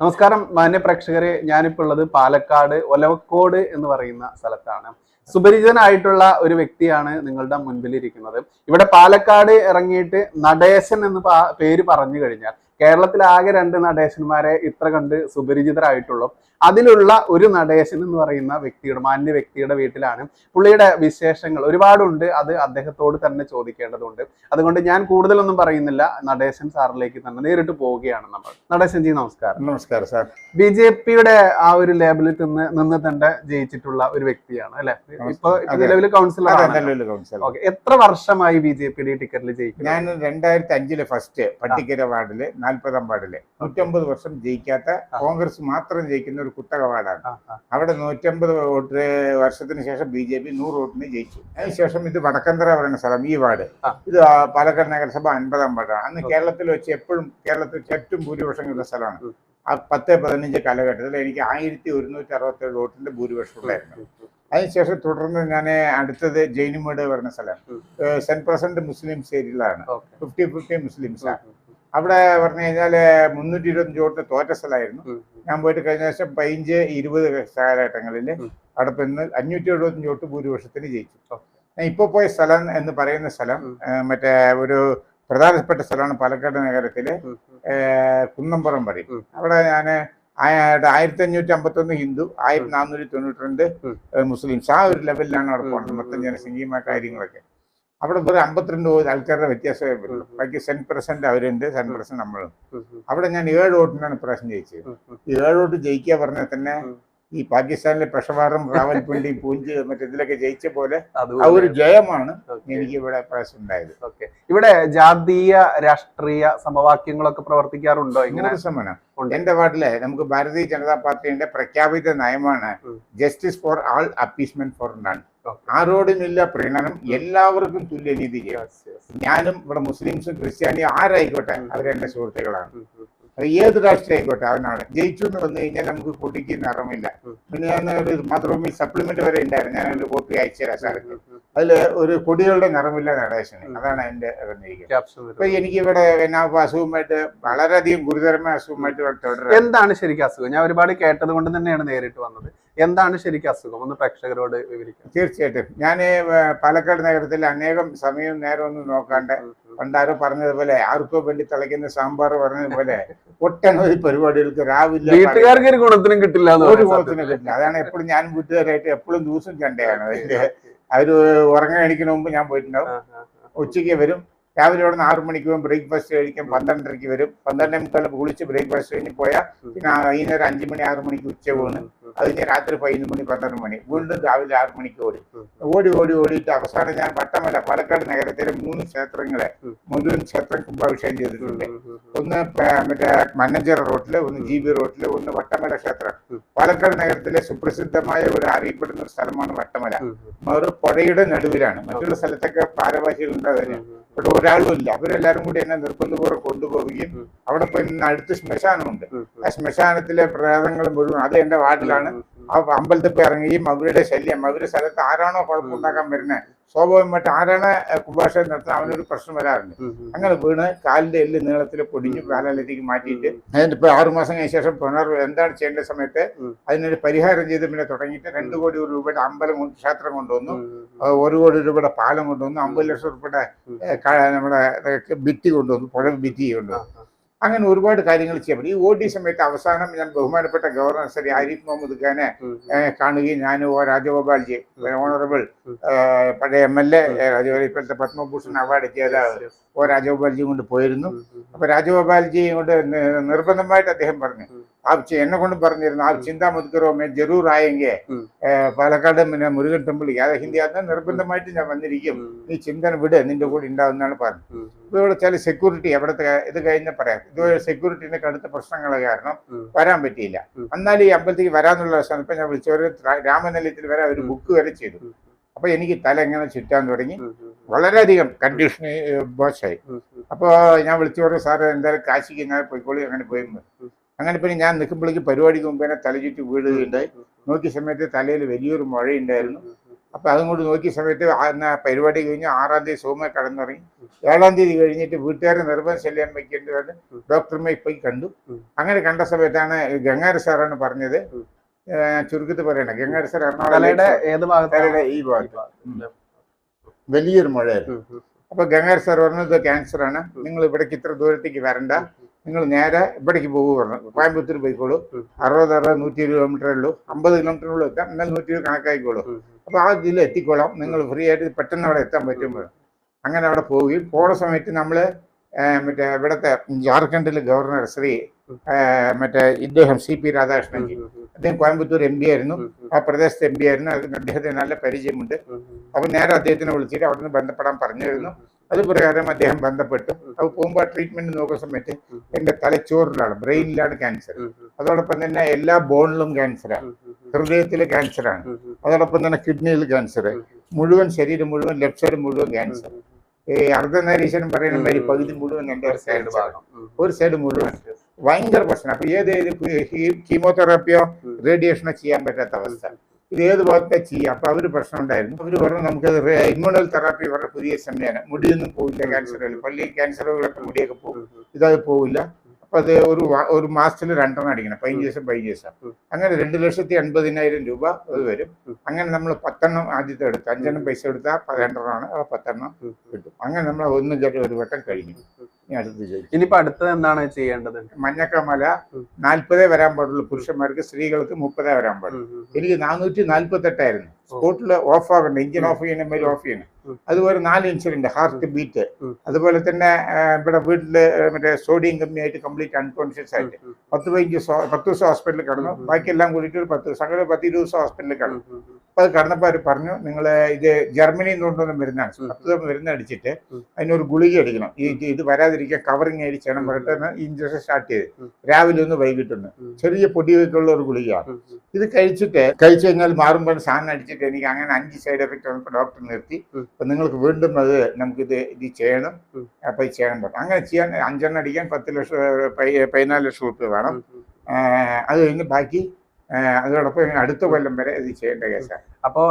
നമസ്കാരം മാന്യ പ്രേക്ഷകരെ. ഞാനിപ്പോൾ ഉള്ളത് പാലക്കാട് ഒലവക്കോട് എന്ന് പറയുന്ന സ്ഥലത്താണ്. സുപരിചിതനായിട്ടുള്ള ഒരു വ്യക്തിയാണ് നിങ്ങളുടെ മുൻപിൽ ഇരിക്കുന്നത് ഇവിടെ പാലക്കാട് ഇറങ്ങിയിട്ട് നടേശൻ എന്ന് പേര് പറഞ്ഞു കഴിഞ്ഞാൽ കേരളത്തിൽ ആകെ രണ്ട് നടേശന്മാരെ ഇത്ര കണ്ട് സുപരിചിതരായിട്ടുള്ളൂ. അതിലുള്ള ഒരു നടേശൻ എന്ന് പറയുന്ന വ്യക്തിയുടെ മാന്യ വ്യക്തിയുടെ വീട്ടിലാണ് പുള്ളിയുടെ വിശേഷങ്ങൾ. ഒരുപാടുണ്ട് അത് അദ്ദേഹത്തോട് തന്നെ ചോദിക്കേണ്ടതുണ്ട്. അതുകൊണ്ട് ഞാൻ കൂടുതലൊന്നും പറയുന്നില്ല. നടേശൻ സാറിലേക്ക് തന്നെ നേരിട്ട് പോവുകയാണ് നമ്മൾ. നടേശൻ ജി നമസ്കാരം. നമസ്കാരം സാർ. ബി ജെ പിയുടെ ആ ഒരു ലേബലിൽ നിന്ന് നിന്ന് തന്നെ ജയിച്ചിട്ടുള്ള ഒരു വ്യക്തിയാണ് അല്ലെ? ഇപ്പൊ. നിലവിൽ കൗൺസിലർ ഓക്കെ. എത്ര വർഷമായി ബി ജെ പിയുടെ ടിക്കറ്റിൽ ജയിക്കുന്നത് ഞാൻ രണ്ടായിരത്തി അഞ്ചിൽ ഫസ്റ്റ് പട്ടിക്കര വാർഡിൽ നാൽപ്പതാം വാർഡിലെ നൂറ്റമ്പത് വർഷം ജയിക്കാത്ത കോൺഗ്രസ് മാത്രം ജയിക്കുന്ന ഒരു കുത്തക വാർഡാണ്. അവിടെ നൂറ്റമ്പത് വോട്ട് വർഷത്തിന് ശേഷം ബി ജെ പി നൂറ് വോട്ടിന് ജയിച്ചു. അതിനുശേഷം ഇത് വടക്കന്തറ പറയുന്ന സ്ഥലം ഈ വാർഡ്. ഇത് പാലക്കാട് നഗരസഭ അൻപതാം വാർഡാണ് അന്ന് കേരളത്തിൽ വെച്ച് എപ്പോഴും കേരളത്തിൽ ഏറ്റവും ഭൂരിപക്ഷം കിട്ടുന്ന സ്ഥലമാണ്. ആ പത്ത് പതിനഞ്ച് കാലഘട്ടത്തിൽ എനിക്ക് ആയിരത്തി ഒരുന്നൂറ്റി അറുപത്തേഴ് വോട്ടിന്റെ ഭൂരിപക്ഷം ഉണ്ടായിരുന്നു. അതിനുശേഷം തുടർന്ന് ഞാൻ അടുത്തത് ജൈനുമേട് പറഞ്ഞ സ്ഥലം. സെന്റ് പ്രസന്റ് മുസ്ലിംസ് ഏരിയയിലാണ്. ഫിഫ്റ്റി ഫിഫ്റ്റി മുസ്ലിംസ് അവിടെ പറഞ്ഞു കഴിഞ്ഞാൽ മുന്നൂറ്റി ഇരുപത്തഞ്ച് വോട്ട് തോറ്റ സ്ഥലമായിരുന്നു. ഞാൻ പോയിട്ട് കഴിഞ്ഞ വർഷം പതിനഞ്ച് ഇരുപത് കാലഘട്ടങ്ങളിൽ അവിടെ പിന്നെ അഞ്ഞൂറ്റി എഴുപത്തഞ്ച് വോട്ട് ഭൂരിപക്ഷത്തിന് ജയിച്ചു. ഞാൻ ഇപ്പോൾ പോയ സ്ഥലം എന്ന് പറയുന്ന സ്ഥലം. മറ്റേ ഒരു പ്രധാനപ്പെട്ട സ്ഥലമാണ് പാലക്കാട് നഗരത്തിലെ കുന്നമ്പുറം പറയും അവിടെ ഞാൻ ആയിരത്തി അഞ്ഞൂറ്റി അമ്പത്തൊന്ന് ഹിന്ദു ആയിരത്തി നാനൂറ്റി തൊണ്ണൂറ്റി രണ്ട് മുസ്ലിംസ്. ആ ഒരു ലെവലിലാണ് അവിടെ പോകുന്നത് മൊത്തം ജനസംഖ്യമായ കാര്യങ്ങളൊക്കെ. അവിടെ വെറും അമ്പത്തിരണ്ട് ആൾക്കാരുടെ വ്യത്യാസമേ വരുള്ളൂ ബാക്കി സെൻ പെർസെന്റ് അവരുണ്ട് സെൻ പെർസെന്റ് നമ്മളും. അവിടെ ഞാൻ ഏഴ് വോട്ടിനാണ് ഇപ്രാവശ്യം ജയിച്ചത്. ഏഴ് വോട്ട് ജയിക്കുക പറഞ്ഞാൽ തന്നെ. ഈ പാകിസ്ഥാനിലെ പെഷവാറും റാവൽപിണ്ടി പൂഞ്ച് മറ്റേ ഇതിലൊക്കെ ജയിച്ച പോലെ ആ ഒരു ജയമാണ് എനിക്ക് ഇവിടെ ഓക്കെ. ഇവിടെ ജാതീയ രാഷ്ട്രീയ സമവാക്യങ്ങളൊക്കെ പ്രവർത്തിക്കാറുണ്ടോ ഇങ്ങനെ? ശതമാനം. എന്റെ വാർഡിലെ നമുക്ക് ഭാരതീയ ജനതാ പാർട്ടിയുടെ പ്രഖ്യാപിത നയമാണ് justice for all appeasement for none. ആരോടുമില്ല പ്രീണനം എല്ലാവർക്കും തുല്യ yes. ഞാനും ഇവിടെ മുസ്ലിംസും ക്രിസ്ത്യാനിയും ആരായിക്കോട്ടെ അവരെ അവരെന്റെ സുഹൃത്തുക്കളാണ്. ഏത് രാഷ്ട്രീയം ആയിക്കോട്ടെ അവനാണ്. ജയിച്ചു എന്ന് വന്നു കഴിഞ്ഞാൽ നമുക്ക് കുട്ടിക്കുന്ന അറിവില്ല. പിന്നെ ഞാൻ ഒരു മാതൃഭൂമി സപ്ലിമെന്റ് വരെ ഉണ്ടായിരുന്നു. ഞാൻ ഒരു കോപ്പി അയച്ചു തരാം അതിൽ ഒരു കൊടികളുടെ നിറമില്ല നടേശന്. അതാണ് എന്റെ. ഇപ്പൊ എനിക്ക് ഇവിടെ എന്നാ അസുഖമായിട്ട് വളരെയധികം ഗുരുതരമായ അസുഖമായിട്ട് എന്താണ് ശരിക്കും അസുഖം? ഞാൻ ഒരുപാട് കേട്ടത് കൊണ്ട് തന്നെയാണ് നേരിട്ട് വന്നത്. എന്താണ് ശരിക്കും അസുഖം? ഒന്ന് പ്രേക്ഷകരോട് വിവരിക്കാം. തീർച്ചയായിട്ടും. ഞാൻ പാലക്കാട് നഗരത്തിൽ അനേകം സമയവും നേരം ഒന്നും നോക്കാണ്ട് പണ്ടാരോ പറഞ്ഞതുപോലെ ആർക്കോ വേണ്ടി തിളയ്ക്കുന്ന സാമ്പാർ പറഞ്ഞതുപോലെ ഒട്ടനവധി പരിപാടികൾക്ക് രാവിലെ വീട്ടുകാർക്ക് ഒരു ഗുണത്തിനും കിട്ടില്ല ഒരു ഗുണത്തിനും കിട്ടില്ല. അതാണ് എപ്പോഴും ഞാൻ വീട്ടുകാരായിട്ട് എപ്പോഴും ദിവസം ചണ്ടയാണ്. അതിന്റെ അവർ ഉറങ്ങാൻ എണീക്കുന്ന മുമ്പ് ഞാൻ പോയിട്ടുണ്ടാവും. ഉച്ചയ്ക്ക് വരും. രാവിലെ ഇവിടെ നിന്ന് ആറു മണിക്ക് പോകും ബ്രേക്ക്ഫാസ്റ്റ് കഴിക്കും. പന്ത്രണ്ടരയ്ക്ക് വരും. പന്ത്രണ്ടേ മുക്കാൽ കുളിച്ച് ബ്രേക്ക്ഫാസ്റ്റ് കഴിഞ്ഞ് പോയാൽ പിന്നെ വൈകുന്നേരം അഞ്ചു മണി ആറു മണിക്ക് ഉച്ച പോകുന്നു അത് കഴിഞ്ഞ് രാത്രി പതിനൊന്ന് മണി പന്ത്രണ്ട് മണി. വീണ്ടും രാവിലെ ആറു മണിക്ക് ഓടി. ഓടി ഓടി ഓടിയിട്ട് അവസാനം ഞാൻ പട്ടമല്ല പാലക്കാട് നഗരത്തിലെ മൂന്ന് ക്ഷേത്രങ്ങളെ മുഴുവൻ ക്ഷേത്രം കുംഭാഭിഷേകം ചെയ്തിട്ടുണ്ട്. ഒന്ന് മറ്റേ മന്നഞ്ചേര റോട്ടിൽ ഒന്ന് ജി ബി റോട്ടിൽ ഒന്ന് വട്ടമല ക്ഷേത്രം. പാലക്കാട് നഗരത്തിലെ സുപ്രസിദ്ധമായ ഒരു അറിയപ്പെടുന്ന സ്ഥലമാണ് വട്ടമല. ഒരു പുഴയുടെ നടുവിലാണ്. മറ്റുള്ള സ്ഥലത്തൊക്കെ അതിന്. ഉം, ഇവിടെ ഒരാളും ഇല്ല അവരെല്ലാരും കൂടി എന്നെ നിർബന്ധപൂർവം കൊണ്ടുപോവുകയും. അവിടെ പോയി നിന്ന് അടുത്ത് ശ്മശാനമുണ്ട്. ആ ശ്മശാനത്തിലെ പ്രേതങ്ങൾ മുഴുവൻ അത് എന്റെ വാർഡിലാണ്. ആ അമ്പലത്തിൽ പോയി ഇറങ്ങുകയും അവരുടെ ശല്യം അവരുടെ സ്ഥലത്ത് ആരാണോ കുഴപ്പമുണ്ടാക്കാൻ വരുന്നത് സ്വാഭാവികമായിട്ട് ആരാണ് കുംഭാഷ നടത്തുന്നത് അവനൊരു പ്രശ്നം വരാറുണ്ട്. അങ്ങനെ വീണ് കാലിന്റെ എല്ല് നീളത്തിൽ പൊടിഞ്ഞു കാലാലത്തേക്ക് മാറ്റിയിട്ട് അതിന്റെ ഇപ്പൊ ആറു മാസം കഴിഞ്ഞ ശേഷം പുനർ എന്താണ് ചെയ്യേണ്ട സമയത്ത്. അതിനൊരു പരിഹാരം ചെയ്ത് പിന്നെ തുടങ്ങിയിട്ട് രണ്ടു കോടി രൂപയുടെ അമ്പലം ക്ഷേത്രം കൊണ്ടുവന്നു. ഒരു കോടി രൂപയുടെ പാലം കൊണ്ടുവന്നു അമ്പത് ലക്ഷം രൂപയുടെ. നമ്മുടെ ഭിത്തി കൊണ്ടുവന്നു പുഴ ഭിത്തി കൊണ്ടുവന്നു. അങ്ങനെ ഒരുപാട് കാര്യങ്ങൾ ചെയ്യാൻ പറ്റും. ഈ ഓടി സമയത്ത് അവസാനം ഞാൻ ബഹുമാനപ്പെട്ട ഗവർണർ ശ്രീ ആരിഫ് മുഹമ്മദ് ഖാനെ കാണുകയും ഞാൻ ഓ രാജഗോപാൽജി ഓണറബിൾ പഴയ എം എൽ എ ഇപ്പോഴത്തെ പത്മഭൂഷൺ അവാർഡ് ജേതാവ് ഓ രാജഗോപാൽജിയും കൊണ്ട് പോയിരുന്നു. അപ്പോൾ രാജഗോപാൽജിയും കൊണ്ട് നിർബന്ധമായിട്ട് അദ്ദേഹം പറഞ്ഞു. ചി- എന്നെ കൊണ്ട് പറഞ്ഞിരുന്നു ആ ചിന്താ മുദ്കറോ മേ ജറൂർ ആയെങ്കിൽ. പാലക്കാട് പിന്നെ മുരുകൻ ടെമ്പിൾ യാതെ ഹിന്ദി അന്ന് നിർബന്ധമായിട്ട് ഞാൻ വന്നിരിക്കും. നീ ചിന്തന വിട് നിന്റെ കൂടെ ഉണ്ടാവുന്നതാണ് പറഞ്ഞത്. ഉം, ഇപ്പൊ ഇവിടെ ചില സെക്യൂരിറ്റി അവിടുത്തെ ഇത് കഴിഞ്ഞ പറയാം. ഇതുപോലെ സെക്യൂരിറ്റിന്റെ കടുത്ത പ്രശ്നങ്ങൾ കാരണം. വരാൻ പറ്റിയില്ല. ഉം. എന്നാൽ ഈ അമ്പലത്തേക്ക് വരാന്നുള്ള ഇപ്പൊ ഞാൻ വിളിച്ചവര് രാമനിലയത്തിൽ വരെ ഒരു. ബുക്ക് വരെ ചെയ്തു. അപ്പൊ എനിക്ക് തല എങ്ങനെ ചുറ്റാൻ തുടങ്ങി. വളരെയധികം കണ്ടീഷൻ മോശമായി. അപ്പോൾ ഞാൻ വിളിച്ചു പറഞ്ഞു സാറ് എന്തായാലും കാശിക്ക് ഞാൻ പോയിക്കോളി. അങ്ങനെ പോയി. അങ്ങനെ പിന്നെ ഞാൻ നിൽക്കുമ്പോഴേക്ക് പരിപാടിക്ക് മുമ്പേ തല ചുറ്റി വീടുകയുണ്ടായി നോക്കിയ സമയത്ത് തലയിൽ വലിയൊരു മുഴയുണ്ടായിരുന്നു. അപ്പം അതും കൊണ്ട് നോക്കിയ സമയത്ത് എന്നാ പരിപാടി കഴിഞ്ഞ് ആറാം തീയതി സോമ കടന്നിറങ്ങി. ഏഴാം തീയതി കഴിഞ്ഞിട്ട് വീട്ടുകാരെ നിർബന്ധം ശല്യം വയ്ക്കേണ്ടതാണ് ഡോക്ടർമാർ പോയി കണ്ടു. അങ്ങനെ കണ്ട സമയത്താണ് ഗംഗാര സാറാണ് പറഞ്ഞത്. ചുരുക്കത്തിൽ പറയണേ ഗംഗാര സാർ എറണാകുളം ഈ ഭാഗത്ത് വലിയൊരു മുഴയായിരുന്നു. അപ്പൊ ഗംഗാര സാർ പറഞ്ഞത് ക്യാൻസർ ആണ് നിങ്ങൾ ഇവിടേക്ക് ഇത്ര ദൂരത്തേക്ക് വരണ്ട. നിങ്ങൾ നേരെ ഇവിടേക്ക് പോകുക പറഞ്ഞു. കോയമ്പത്തൂർ പോയിക്കോളൂ. അറുപത് അറുപത് നൂറ്റി ഇരുപത് കിലോമീറ്ററേ ഉള്ളൂ. അമ്പത് കിലോമീറ്ററിനുള്ളിൽ എത്താം. എന്നാൽ നൂറ്റി ഇരുപത് കണക്കായിക്കോളൂ അപ്പൊ ആ ഇതിൽ എത്തിക്കോളാം. നിങ്ങൾ ഫ്രീ ആയിട്ട് പെട്ടെന്ന് അവിടെ എത്താൻ പറ്റുമ്പോൾ അങ്ങനെ അവിടെ പോവുകയും പോണ സമയത്ത് നമ്മൾ മറ്റേ ഇവിടുത്തെ ജാർഖണ്ഡിലെ ഗവർണർ ശ്രീ മറ്റേ ഇദ്ദേഹം സി പി രാധാകൃഷ്ണൻജി അദ്ദേഹം കോയമ്പത്തൂർ എം പി ആയിരുന്നു. ആ പ്രദേശത്തെ എം പി ആയിരുന്നു. അതിന് അദ്ദേഹത്തിന് നല്ല പരിചയമുണ്ട്. അപ്പൊ നേരെ അദ്ദേഹത്തിനെ വിളിച്ചിട്ട് അവിടെ നിന്ന് ബന്ധപ്പെടാൻ പറഞ്ഞിരുന്നു. അത് പ്രകാരം അദ്ദേഹം ബന്ധപ്പെട്ടു. അത് പോകുമ്പോൾ ട്രീറ്റ്മെന്റ് നോക്കുന്ന സമയത്ത് എന്റെ തലച്ചോറിലാണ് ബ്രെയിനിലാണ് ക്യാൻസർ അതോടൊപ്പം തന്നെ എല്ലാ ബോണിലും ക്യാൻസറാണ് ഹൃദയത്തിലെ ക്യാൻസറാണ് അതോടൊപ്പം തന്നെ കിഡ്നിയിൽ ക്യാൻസർ മുഴുവൻ ശരീരം മുഴുവൻ ലെഫ്റ്റ് സൈഡ് മുഴുവൻ ക്യാൻസർ ഈ അർദ്ധനരീശ്വരൻ പറയുന്ന മാതിരി പകുതി മുഴുവൻ എന്റെ ഒരു സൈഡ് ഭാഗം. ഒരു സൈഡ് മുഴുവൻ. ഭയങ്കര പ്രശ്നം. അപ്പൊ ഏത് കീമോതെറാപ്പിയോ റേഡിയേഷനോ ചെയ്യാൻ പറ്റാത്ത അവസ്ഥ. ഇത് ഏത് ഭാഗത്തെ ചെയ്യാം? അപ്പൊ അവർ പ്രശ്നം ഉണ്ടായിരുന്നു. അവർ പറഞ്ഞു നമുക്ക് ഇമ്മ്യൂണൽ തെറാപ്പി പറഞ്ഞ പുതിയ സമയമാണ് മുടിയൊന്നും പോവില്ല ക്യാൻസറുകൾ പള്ളി ക്യാൻസറുകളൊക്കെ മുടിയൊക്കെ പോകും. ഇതായി പോവില്ല. അപ്പൊ അത് ഒരു ഒരു മാസത്തിൽ രണ്ടെണ്ണം അടിക്കണം. പതിനഞ്ച് ദിവസം പതിനഞ്ച് ദിവസം. അങ്ങനെ രണ്ട് ലക്ഷത്തി അൻപതിനായിരം രൂപ അത് വരും. അങ്ങനെ നമ്മൾ പത്തെണ്ണം ആദ്യത്തെ എടുത്ത്. അഞ്ചെണ്ണം പൈസ എടുത്താൽ രണ്ടെണ്ണമാണ്. ആ പത്തെണ്ണം കിട്ടും. അങ്ങനെ നമ്മൾ ഒന്നും ചേട്ടൻ ഒരു വട്ടം കഴിഞ്ഞു. ഇനിയിപ്പോ അടുത്തത് എന്താണ് ചെയ്യേണ്ടത്? മഞ്ഞക്കമല. നാൽപ്പതേ വരാൻ പാടുള്ളൂ. പുരുഷന്മാർക്ക് സ്ത്രീകൾക്ക് മുപ്പതേ വരാൻ പാടുള്ളൂ. എനിക്ക് നാനൂറ്റി നാല്പത്തി എട്ടായിരുന്നു സ്പോട്ടിൽ ഓഫ് ആകണ്ട എഞ്ചിൻ ഓഫ് ചെയ്യണം. മേലെ ഓഫ് ചെയ്യണം അതുപോലെ നാല് ഇൻസിഡന്റ് ഹാർട്ട് ബീറ്റ് അതുപോലെ തന്നെ ഇവിടെ വീട്ടിൽ മറ്റേ സോഡിയം കമ്മിയായിട്ട് കംപ്ലീറ്റ് അൺകോൺഷ്യസ് ആയിട്ട്. പത്ത് പതിനഞ്ച് പത്ത് ദിവസം ഹോസ്പിറ്റലിൽ കിടന്നു. ബാക്കി ബാക്കിയെല്ലാം കൂടിയിട്ട് ഒരു പത്ത് ദിവസം അങ്ങനെ പത്ത് ഇരുപത് ദിവസം ഹോസ്പിറ്റലിൽ കിടന്നു. ഉം. അപ്പൊ അത് കടന്നപ്പോൾ അവർ പറഞ്ഞു നിങ്ങൾ ഇത് ജർമ്മനിയിൽ നിന്ന് കൊണ്ടുവന്ന മരുന്നാണ്. മരുന്ന് അടിച്ചിട്ട് അതിനൊരു ഗുളിക അടിക്കണം. ഈ ഇത് വരാതിരിക്കാൻ കവറിങ് അടിച്ചണം. പറഞ്ഞിട്ടാണ് ഈ ഇഞ്ചക്ഷൻ സ്റ്റാർട്ട് ചെയ്ത്. രാവിലെ ഒന്ന് വൈകിട്ടുണ്ട്. ചെറിയ പൊടിയൊക്കെയുള്ള ഒരു ഗുളികയാണ്. ഇത് കഴിച്ചിട്ട് കഴിച്ചു കഴിഞ്ഞാൽ മാറുമ്പോൾ സാധനം അടിച്ചിട്ട് എനിക്ക് അങ്ങനെ അഞ്ച് സൈഡ് എഫക്റ്റ് വന്നപ്പോൾ ഡോക്ടർ നിർത്തി. അപ്പം നിങ്ങൾക്ക് വീണ്ടും അത് നമുക്കിത് ഇത് ചെയ്യണം. അപ്പോൾ ചെയ്യണം പറഞ്ഞു. അങ്ങനെ ചെയ്യാൻ അഞ്ചെണ്ണം അടിക്കാൻ പത്ത് ലക്ഷം പതിനാല് ലക്ഷം റുപ്യ വേണം. അത് കഴിഞ്ഞ് ബാക്കി അതോടൊപ്പം അടുത്ത കൊല്ലം വരെ ഇത് ചെയ്യേണ്ട കേസാണ് അപ്പോ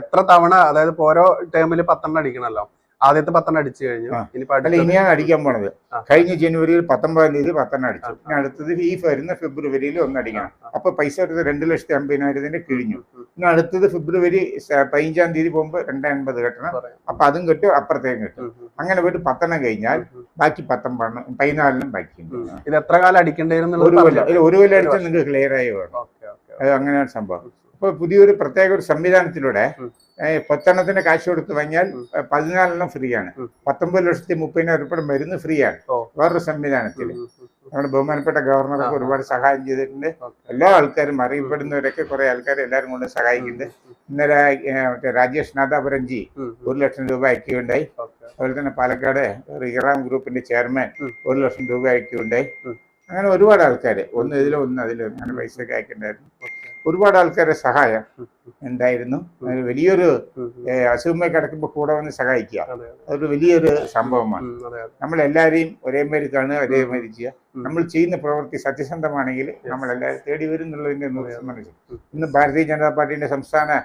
എത്ര തവണ അതായത് ഓരോ ടേമിൽ പത്തെണ്ണം അടിക്കണല്ലോ? ആദ്യത്തെ പത്തെണ്ണം അടിച്ചു കഴിഞ്ഞു. ഇനി ഇനിയാണ് അടിക്കാൻ പോണത്. കഴിഞ്ഞ ജനുവരിയിൽ പത്തൊമ്പതാം തീയതി പത്തെണ്ണം അടിച്ചു. പിന്നെ ഇനി അടുത്തത് ഈ വരുന്ന ഫെബ്രുവരിയിൽ ഒന്ന് അടിക്കണം. അപ്പൊ പൈസ എടുത്ത് രണ്ട് ലക്ഷത്തി അമ്പതിനായിരത്തിന്റെ കിഴിഞ്ഞു. ഇനി അടുത്തത് ഫെബ്രുവരി പതിനഞ്ചാം തീയതി പോകുമ്പോൾ രണ്ടേ അൻപത് കെട്ടണം. അപ്പൊ അതും കിട്ടും അപ്പുറത്തേക്കും കിട്ടും. അങ്ങനെ പോയിട്ട് പത്തെണ്ണം കഴിഞ്ഞാൽ ബാക്കി പത്തൊമ്പതെണ്ണം പതിനാലിനും ബാക്കി ഇത് എത്ര കാലം അടിക്കേണ്ടത് ഒരു കൊല്ലം. ഒരു കൊല്ലം അടിച്ചാൽ നിങ്ങൾക്ക് ക്ലിയർ ആയി വേണം. അത് അങ്ങനെയാണ് സംഭവം. അപ്പൊ പുതിയൊരു പ്രത്യേക ഒരു സംവിധാനത്തിലൂടെ. പത്തെണ്ണത്തിന് കാശ് കൊടുത്ത് വാങ്ങിയാൽ പതിനാലെണ്ണം ഫ്രീ ആണ്. പത്തൊമ്പത് ലക്ഷത്തി മുപ്പതിനായിരം ഉൾപ്പെടെ മരുന്ന് ഫ്രീ ആണ്. വേറൊരു സംവിധാനത്തിൽ നമ്മുടെ ബഹുമാനപ്പെട്ട ഗവർണർക്ക് ഒരുപാട് സഹായം ചെയ്തിട്ടുണ്ട്. എല്ലാ ആൾക്കാരും അറിയപ്പെടുന്നവരൊക്കെ കുറെ ആൾക്കാർ എല്ലാവരും കൊണ്ട് സഹായിക്കുന്നുണ്ട്. ഇന്നലെ മറ്റേ രാജേഷ് നാദാപുരംജി ഒരു ലക്ഷം രൂപ അയക്കുകയുണ്ടായി. അതുപോലെ തന്നെ പാലക്കാട് റിഹറാം ഇറാം ഗ്രൂപ്പിന്റെ ചെയർമാൻ. ഒരു ലക്ഷം രൂപ അയക്കുകയുണ്ടായി. അങ്ങനെ ഒരുപാട് ആൾക്കാർ ഒന്ന് ഇതിലും ഒന്ന് അതിലും അങ്ങനെ പൈസ ഒക്കെ അയക്കണ്ടായിരുന്നു ഒരുപാട് ആൾക്കാരുടെ സഹായം ഉണ്ടായിരുന്നു. വലിയൊരു അസുഖമായി കിടക്കുമ്പോൾ കൂടെ വന്ന് സഹായിക്കുക. അതൊരു വലിയൊരു സംഭവമാണ്. എല്ലാവരെയും ഒരേമാതിരി കാണുക ഒരേമാതിരി ചെയ്യുക. നമ്മൾ ചെയ്യുന്ന പ്രവൃത്തി സത്യസന്ധമാണെങ്കിൽ നമ്മൾ എല്ലാവരും തേടി വരും എന്നുള്ളതിന്റെ നൂറ് ശതമാനം ഇന്ന് ഭാരതീയ ജനതാ പാർട്ടിയുടെ സംസ്ഥാന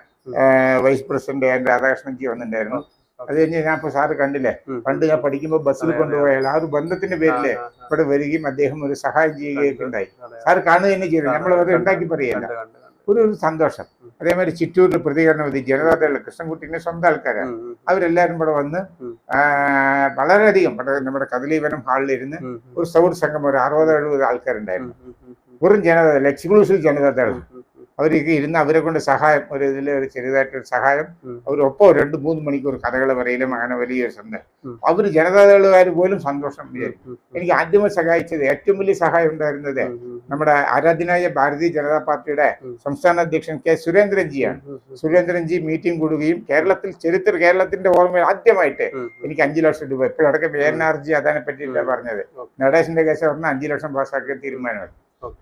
വൈസ് പ്രസിഡന്റ് എൻ രാധാകൃഷ്ണൻജി വന്നിട്ടുണ്ടായിരുന്നു. അത് കഴിഞ്ഞ് ഞാൻ ഇപ്പൊ സാറ് കണ്ടില്ലേ? പണ്ട് ഞാൻ പഠിക്കുമ്പോൾ ബസ്സിൽ. കൊണ്ടുപോയാൽ ആ ഒരു ബന്ധത്തിന്റെ പേരിൽ. ഇവിടെ വരികയും അദ്ദേഹം ഒരു സഹായം ചെയ്യുകയൊക്കെ ഉണ്ടായി. സാറ് കാണുക തന്നെ ചെയ്തു. നമ്മൾ അത് ഉണ്ടാക്കി പറയല്ല. ഒരു ഒരു സന്തോഷം. അതേമാതിരി ചിറ്റൂരിൽ പ്രതികരണം ഇത് ജനതാദള കൃഷ്ണൻകുട്ടിന്റെ സ്വന്തം ആൾക്കാരാണ് അവരെല്ലാവരും ഇവിടെ വന്ന് വളരെയധികം നമ്മുടെ കദലീവനം ഹാളിലിരുന്ന് ഉം, ഉം, ഒരു സൗഹൃദ സംഘം ഒരു അറുപത് എഴുപത് ആൾക്കാരുണ്ടായിരുന്നു. വെറും ജനതാദൾ എക്സ്ക്ലൂസീവ് ജനതാദൾ. അവർക്ക് ഇരുന്ന് അവരെ കൊണ്ട് സഹായം ഒരു ഇതിൽ ഒരു ചെറുതായിട്ടൊരു സഹായം. അവരൊപ്പം രണ്ട് മൂന്ന് മണിക്കൂർ കഥകൾ പറയലും അങ്ങനെ വലിയൊരു സന്ദർഭം ഉം. അവർ ജനതാദളുകാർ പോലും സന്തോഷം ഉം, എനിക്ക് ആദ്യമേ സഹായിച്ചത് ഏറ്റവും വലിയ സഹായം ഉണ്ടായിരുന്നത് നമ്മുടെ ആരാധനായ ഭാരതീയ ജനതാ പാർട്ടിയുടെ സംസ്ഥാന അധ്യക്ഷൻ കെ സുരേന്ദ്രൻജിയാണ് സുരേന്ദ്രൻജി മീറ്റിംഗ് കൂടുകയും കേരളത്തിൽ ചരിത്ര കേരളത്തിന്റെ ഓർമ്മയിൽ ആദ്യമായിട്ട്. എനിക്ക് അഞ്ചു ലക്ഷം രൂപ. ഇപ്പോഴടക്കം എൻ ആർ ജി അതിനെ പറ്റിയില്ല. പറഞ്ഞത്. നടേശന്റെ കേസ് പറഞ്ഞാൽ അഞ്ചു ലക്ഷം പാസ്സാക്കിയ തീരുമാനമാണ്.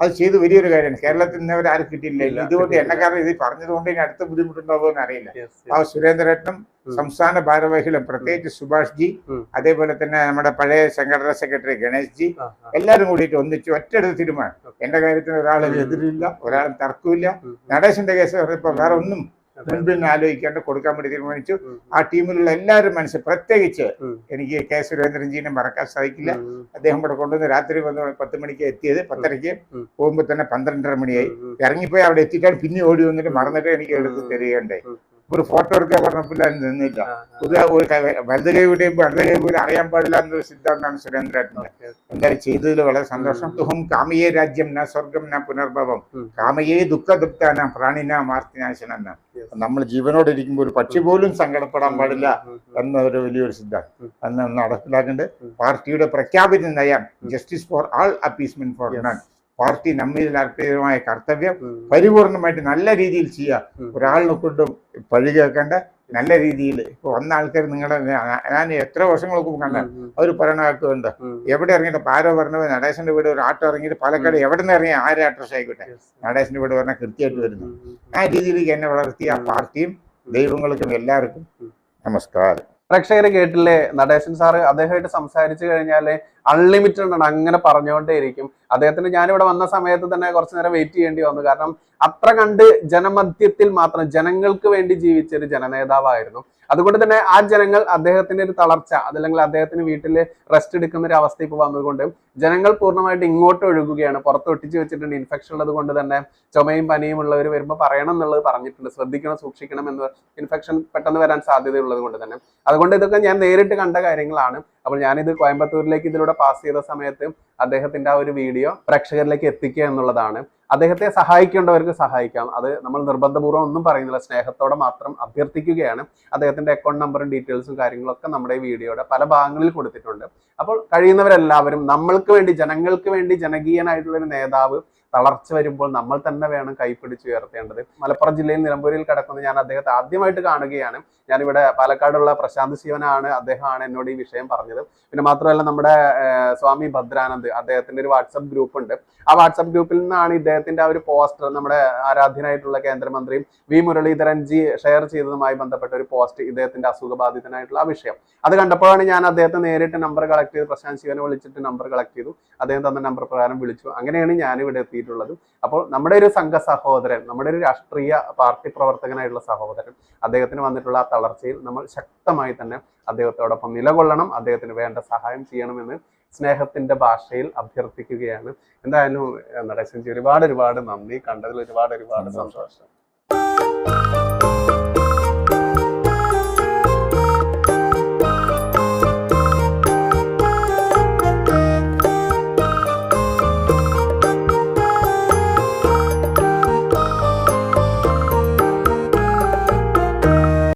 അത് ചെയ്ത് വലിയൊരു കാര്യമാണ്. കേരളത്തിൽ നിന്ന് അവർ ആരും കിട്ടിയില്ല ഇതുകൊണ്ട് എണ്ണക്കാരൻ ഇത് പറഞ്ഞതുകൊണ്ട് ഇനി അടുത്ത ബുദ്ധിമുട്ടുണ്ടാവുമോ എന്ന് അറിയില്ല. ആ സുരേന്ദ്രരത്നം സംസ്ഥാന ഭാരവാഹികളും പ്രത്യേകിച്ച് സുഭാഷ് ജി അതേപോലെ തന്നെ നമ്മുടെ പഴയ സംഘടനാ സെക്രട്ടറി ഗണേഷ് ജി. എല്ലാവരും കൂടിയിട്ട് ഒന്നിച്ച് ഒറ്റയെടുത്ത് തീരുമാനം. എന്റെ കാര്യത്തിന് ഒരാളും. എതിരില്ല ഒരാളും തർക്കമില്ല. നടേശന്റെ കേസ് പറഞ്ഞപ്പോ വേറെ ഒന്നും മുൻപിൽ നിന്ന് ആലോചിക്കാണ്ട് കൊടുക്കാൻ വേണ്ടി തീരുമാനിച്ചു. ആ ടീമിലുള്ള എല്ലാവരും മനസ്സ് പ്രത്യേകിച്ച്. എനിക്ക് കെ സുരേന്ദ്രൻജീനെ മറക്കാൻ സാധിക്കില്ല. അദ്ദേഹം ഇവിടെ കൊണ്ടുവന്ന് രാത്രി വന്ന് പത്ത് മണിക്ക് എത്തിയത് പത്തരയ്ക്ക്. പോകുമ്പോൾ തന്നെ പന്ത്രണ്ടര മണിയായി. ഇറങ്ങിപ്പോയി അവിടെ എത്തിയിട്ടാണ് പിന്നെ ഓടി വന്നിട്ട് മറന്നിട്ട് എനിക്ക് എടുത്ത് തരികയുണ്ടായി. ഒരു ഫോട്ടോ എടുക്കാൻ പറഞ്ഞപ്പോൾ ഞാൻ നിന്നില്ല. വലുത് ഒരു വലത് കൈ വിടെയും ഇടത് കൈ പോലും അറിയാൻ പാടില്ല എന്നൊരു സിദ്ധാന്തമാണ് സുരേന്ദ്രേട്ടന്റെ. എന്തായാലും ചെയ്തതിൽ വളരെ സന്തോഷം. തുഹം കാമയേ രാജ്യം ന സ്വർഗം ന പുനർഭവം. കാമയേ ദുഃഖ ദുഃഖാന പ്രാണിന മാർത്തിനാശനെന്ന നമ്മൾ ജീവനോടെ ഇരിക്കുമ്പോൾ ഒരു പക്ഷി പോലും സങ്കടപ്പെടാൻ പാടില്ല. എന്ന ഒരു വലിയൊരു സിദ്ധാന്തം. അന്ന് നടപ്പിലാക്കേണ്ടത്. പാർട്ടിയുടെ പ്രഖ്യാപിത നയം justice for all appeasement for. None party നമ്മിൽ അർപ്പിതമായ കർത്തവ്യം. പരിപൂർണമായിട്ട് നല്ല രീതിയിൽ ചെയ്യുക. ഒരാളിനെ കൊണ്ടും പഴി കേൾക്കേണ്ട നല്ല രീതിയിൽ. ഇപ്പൊ വന്ന ആൾക്കാർ നിങ്ങളുടെ ഞാൻ എത്ര വർഷങ്ങൾക്ക് കണ്ട അവർ പറയണ കേൾക്കുന്നുണ്ട്. ഉം. എവിടെ ഇറങ്ങിയിട്ട് ആരോ പറഞ്ഞത് നടേശന്റെ വീട് ഒരു ആട്ടോ ഇറങ്ങിയിട്ട് പാലക്കാട് എവിടെ നിന്ന് ഇറങ്ങിയ? ആരെ അഡ്രസ് ആയിക്കോട്ടെ. നടേശന്റെ വീട് പറഞ്ഞാൽ കൃത്യമായിട്ട് വരുന്നു. ആ രീതിയിലേക്ക് എന്നെ വളർത്തിയ ആ പാർട്ടിയും ദൈവങ്ങൾക്കും എല്ലാവർക്കും നമസ്കാരം. പ്രേക്ഷകരെ കേട്ടില്ലേ? നടേശൻ സാറ് അദ്ദേഹമായിട്ട് സംസാരിച്ചു കഴിഞ്ഞാൽ അൺലിമിറ്റഡ് ആണ് അങ്ങനെ പറഞ്ഞുകൊണ്ടേയിരിക്കും. അദ്ദേഹത്തിന് ഞാനിവിടെ വന്ന സമയത്ത് തന്നെ കുറച്ചു നേരം വെയിറ്റ് ചെയ്യേണ്ടി വന്നു. കാരണം അത്ര കണ്ട് ജനമധ്യത്തിൽ മാത്രം ജനങ്ങൾക്ക് വേണ്ടി ജീവിച്ച ഒരു ജനനേതാവായിരുന്നു. അതുകൊണ്ട് തന്നെ ആ ജനങ്ങൾ അദ്ദേഹത്തിന്റെ ഒരു തളർച്ച അതല്ലെങ്കിൽ അദ്ദേഹത്തിന് വീട്ടിൽ റെസ്റ്റ് എടുക്കുന്ന ഒരു അവസ്ഥ ഇപ്പോൾ വന്നതുകൊണ്ട് ജനങ്ങൾ പൂർണമായിട്ട് ഇങ്ങോട്ട് ഒഴുകുകയാണ്. പുറത്ത് ഒട്ടിച്ചു വെച്ചിട്ടുണ്ട്. ഇൻഫെക്ഷൻ ഉള്ളത് കൊണ്ട് തന്നെ ചുമയും പനിയും ഉള്ളവർ വരുമ്പോൾ പറയണം എന്നുള്ളത് പറഞ്ഞിട്ടുണ്ട്. ശ്രദ്ധിക്കണം സൂക്ഷിക്കണം എന്ന്. ഇൻഫെക്ഷൻ പെട്ടെന്ന് വരാൻ സാധ്യതയുള്ളത് കൊണ്ട് തന്നെ. അതുകൊണ്ട് ഇതൊക്കെ ഞാൻ നേരിട്ട് കണ്ട കാര്യങ്ങളാണ്. അപ്പോൾ ഞാനിത് കോയമ്പത്തൂരിലേക്ക് ഇതിലൂടെ പാസ് ചെയ്ത സമയത്ത് അദ്ദേഹത്തിന്റെ ആ ഒരു വീഡിയോ പ്രേക്ഷകരിലേക്ക് എത്തിക്കുക എന്നുള്ളതാണ്. അദ്ദേഹത്തെ സഹായിക്കേണ്ടവർക്ക് സഹായിക്കാം. അത് നമ്മൾ നിർബന്ധപൂർവം ഒന്നും പറയുന്നില്ല. സ്നേഹത്തോടെ മാത്രം അഭ്യർത്ഥിക്കുകയാണ്. അദ്ദേഹത്തിന്റെ അക്കൗണ്ട് നമ്പറും ഡീറ്റെയിൽസും കാര്യങ്ങളൊക്കെ നമ്മുടെ വീഡിയോയുടെ പല ഭാഗങ്ങളിൽ കൊടുത്തിട്ടുണ്ട്. അപ്പോൾ കഴിയുന്നവരെല്ലാവരും നമ്മൾക്ക് വേണ്ടി ജനങ്ങൾക്ക് വേണ്ടി ജനകീയനായിട്ടുള്ള ഒരു നേതാവ് തളർച്ച വരുമ്പോൾ നമ്മൾ തന്നെ വേണം കൈപ്പിടിച്ച് ഉയർത്തേണ്ടത്. മലപ്പുറം ജില്ലയിൽ നിലമ്പൂരിൽ കിടക്കുന്ന ഞാൻ അദ്ദേഹത്തെ ആദ്യമായിട്ട് കാണുകയാണ്. ഞാനിവിടെ പാലക്കാടുള്ള പ്രശാന്ത് ശിവനാണ് അദ്ദേഹമാണ് എന്നോട് ഈ വിഷയം പറഞ്ഞത്. പിന്നെ മാത്രമല്ല നമ്മുടെ സ്വാമി ഭദ്രാനന്ദ് അദ്ദേഹത്തിന്റെ ഒരു വാട്സപ്പ് ഗ്രൂപ്പ് ഉണ്ട് ആ വാട്സപ്പ് ഗ്രൂപ്പിൽ നിന്നാണ് ഇദ്ദേഹത്തിന്റെ ആ ഒരു പോസ്റ്റർ നമ്മുടെ ആരാധ്യനായിട്ടുള്ള കേന്ദ്രമന്ത്രിയും വി മുരളീധരൻ ജി ഷെയർ ചെയ്തതുമായി ബന്ധപ്പെട്ട ഒരു പോസ്റ്റ് ഇദ്ദേഹത്തിന്റെ അസുഖബാധിതനായിട്ടുള്ള വിഷയം. അത് കണ്ടപ്പോഴാണ് ഞാൻ അദ്ദേഹത്തെ നേരിട്ട് നമ്പർ കളക്ട് ചെയ്ത്. പ്രശാന്ത് ശിവനെ വിളിച്ചിട്ട് നമ്പർ കളക്ട് ചെയ്തു. അദ്ദേഹം തന്ന നമ്പർ പ്രകാരം വിളിച്ചു. അങ്ങനെയാണ് ഞാൻ ഇവിടെ എത്തിയിട്ടുള്ളത്. അപ്പോൾ നമ്മുടെ ഒരു സംഘ സഹോദരൻ നമ്മുടെ ഒരു രാഷ്ട്രീയ പാർട്ടി പ്രവർത്തകനായിട്ടുള്ള സഹോദരൻ അദ്ദേഹത്തിന് വന്നിട്ടുള്ള ആ തളർച്ചയിൽ നമ്മൾ ശക്തമായി തന്നെ അദ്ദേഹത്തോടൊപ്പം നിലകൊള്ളണം. അദ്ദേഹത്തിന് വേണ്ട സഹായം ചെയ്യണമെന്ന് സ്നേഹത്തിന്റെ ഭാഷയിൽ അഭ്യർത്ഥിക്കുകയാണ്. എന്തായാലും നടേശൻജി ഒരുപാട് ഒരുപാട് നന്ദി. കണ്ടതിൽ ഒരുപാട് ഒരുപാട് സന്തോഷം.